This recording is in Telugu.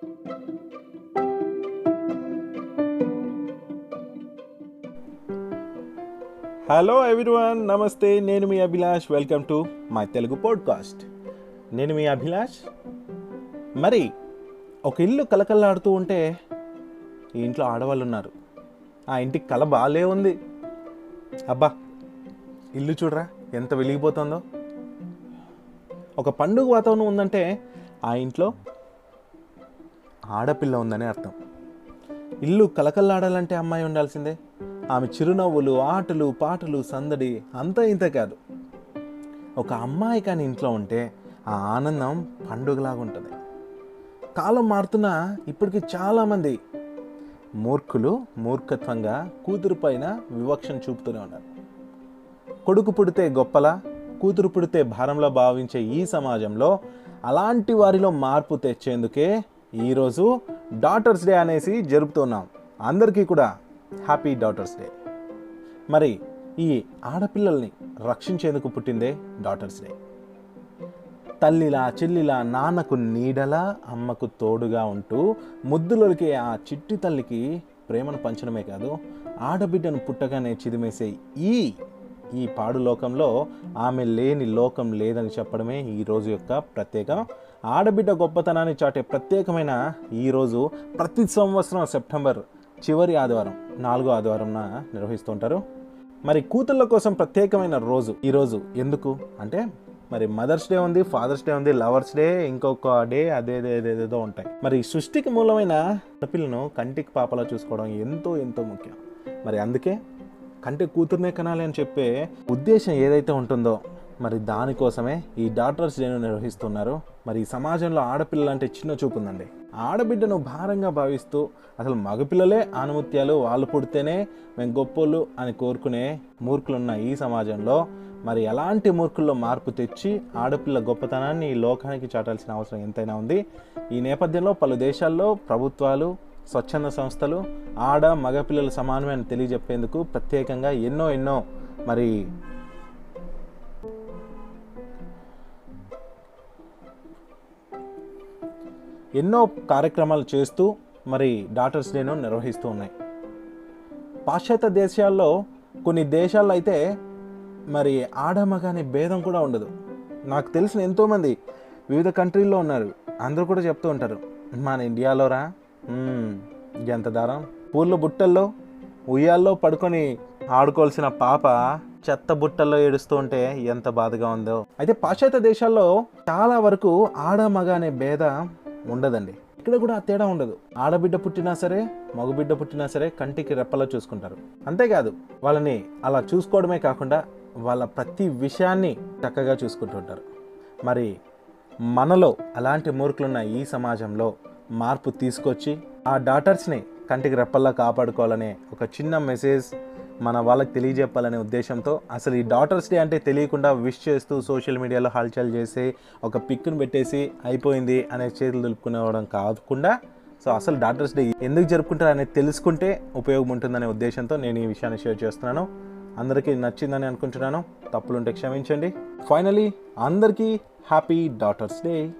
హలో ఎవ్రీవన్ నమస్తే నేను మీ Abhilash welcome to my Telugu podcast నేను మీ అభిలాష్. మరి ఒక ఇల్లు కలకల్లాడుతూ ఉంటే ఈ ఇంట్లో ఆడవాళ్ళు ఉన్నారు. ఆ ఇంటికి కల బాగాలే ఉంది. అబ్బా ఇల్లు చూడరా ఎంత వెలిగిపోతుందో. ఒక పండుగ వాతావరణం ఉందంటే ఆ ఇంట్లో ఆడపిల్ల ఉందని అర్థం. ఇల్లు కలకల్లాడాలంటే అమ్మాయి ఉండాల్సిందే. ఆమె చిరునవ్వులు ఆటలు పాటలు సందడి అంతా ఇంత కాదు. ఒక అమ్మాయి కానీ ఇంట్లో ఉంటే ఆ ఆనందం పండుగలాగా ఉంటుంది. కాలం మారుతున్నా ఇప్పటికీ చాలామంది మూర్ఖులు మూర్ఖత్వంగా కూతురు పైన వివక్షను చూపుతూనే ఉన్నారు. కొడుకు పుడితే గొప్పలా కూతురు పుడితే భారంలో భావించే ఈ సమాజంలో అలాంటి వారిలో మార్పు తెచ్చేందుకే ఈరోజు డాటర్స్ డే అనేసి జరుపుతున్నాం. అందరికీ కూడా హ్యాపీ డాటర్స్ డే మరి ఈ ఆడపిల్లల్ని రక్షించేందుకు పుట్టిందే డాటర్స్ డే తల్లిలా చెల్లిలా నాన్నకు నీడలా అమ్మకు తోడుగా ఉంటూ ముద్దులకి ఆ చిట్టి తల్లికి ప్రేమను పంచడమే కాదు ఆడబిడ్డను పుట్టగానే చిదిమేసే ఈ ఈ పాడు లోకంలో ఆమె లేని లోకం లేదని చెప్పడమే ఈ రోజు యొక్క ప్రత్యేకం. ఆడబిడ్డ గొప్పతనాన్ని చాటే ప్రత్యేకమైన ఈరోజు ప్రతి సంవత్సరం సెప్టెంబర్ చివరి ఆదివారం నాలుగో ఆదివారంన నిర్వహిస్తుంటారు మరి కూతుళ్ళ కోసం ప్రత్యేకమైన రోజు ఈరోజు ఎందుకు? అంటే మరి మదర్స్ డే ఉంది ఫాదర్స్ డే ఉంది లవర్స్ డే ఇంకొక డే అదేదేదేదేదో ఉంటాయి. మరి సృష్టికి మూలమైన పిల్లను కంటికి పాపలా చూసుకోవడం ఎంతో ఎంతో ముఖ్యం. మరి అందుకే కంటే కూతుర్నే కనాలి అని చెప్పే ఉద్దేశం ఏదైతే ఉంటుందో మరి దానికోసమే ఈ డాక్టర్స్ డేను నిర్వహిస్తున్నారు. మరి ఈ సమాజంలో ఆడపిల్లలు అంటే చిన్న చూపు ఉందండి. ఆడబిడ్డను భారంగా భావిస్తూ అసలు మగపిల్లలే ఆనుమత్యాలు వాళ్ళు పుడితేనే మేము గొప్పోళ్ళు అని కోరుకునే మూర్ఖులున్న ఈ సమాజంలో మరి ఎలాంటి మూర్ఖుల్లో మార్పు తెచ్చి ఆడపిల్ల గొప్పతనాన్ని ఈ లోకానికి చాటాల్సిన అవసరం ఎంతైనా ఉంది. ఈ నేపథ్యంలో పలు దేశాల్లో ప్రభుత్వాలు స్వచ్ఛంద సంస్థలు ఆడ మగపిల్లల సమానమే అని తెలియజెప్పేందుకు ప్రత్యేకంగా ఎన్నో ఎన్నో మరి ఎన్నో కార్యక్రమాలు చేస్తూ మరి డాటర్స్ డేను నిర్వహిస్తూ ఉన్నాయి. పాశ్చాత్య దేశాల్లో కొన్ని దేశాల్లో అయితే మరి ఆడ మగ అనే భేదం కూడా ఉండదు. నాకు తెలిసిన ఎంతోమంది వివిధ కంట్రీల్లో ఉన్నారు. అందరూ కూడా చెప్తూ ఉంటారు మన ఇండియాలోరా రా ఎంత దారం? పూర్ల బుట్టల్లో ఉయ్యాల్లో పడుకొని ఆడుకోవాల్సిన పాప చెత్త బుట్టల్లో ఏడుస్తూ ఉంటే ఎంత బాధగా ఉందో. అయితే పాశ్చాత్య దేశాల్లో చాలా వరకు ఆడ మగ అనే భేద ఉండదండి. ఇక్కడ కూడా ఆ తేడా ఉండదు. ఆడబిడ్డ పుట్టినా సరే మగబిడ్డ పుట్టినా సరే కంటికి రెప్పలా చూసుకుంటారు. అంతేకాదు వాళ్ళని అలా చూసుకోవడమే కాకుండా వాళ్ళ ప్రతి విషయాన్ని చక్కగా చూసుకుంటుంటారు మరి మనలో అలాంటి మూర్ఖులున్న ఈ సమాజంలో మార్పు తీసుకొచ్చి ఆ డాటర్స్ని కంటికి రెప్పల్లా కాపాడుకోవాలనే ఒక చిన్న మెసేజ్ మన వాళ్ళకి తెలియజెప్పాలనే ఉద్దేశంతో అసలు ఈ డాటర్స్ డే అంటే తెలియకుండా విష్ చేస్తూ సోషల్ మీడియాలో హల్చల్ చేసి ఒక పిక్ను పెట్టేసి అయిపోయింది అనే చేతులు దులుపుకునేవడం కాకుండా సో అసలు డాటర్స్ డే ఎందుకు జరుపుకుంటారు అనేది తెలుసుకుంటే ఉపయోగం ఉంటుందనే ఉద్దేశంతో నేను ఈ విషయాన్ని షేర్ చేస్తున్నాను. అందరికీ నచ్చిందని అనుకుంటున్నాను. తప్పులుంటే క్షమించండి. ఫైనలీ అందరికీ హ్యాపీ డాటర్స్ డే.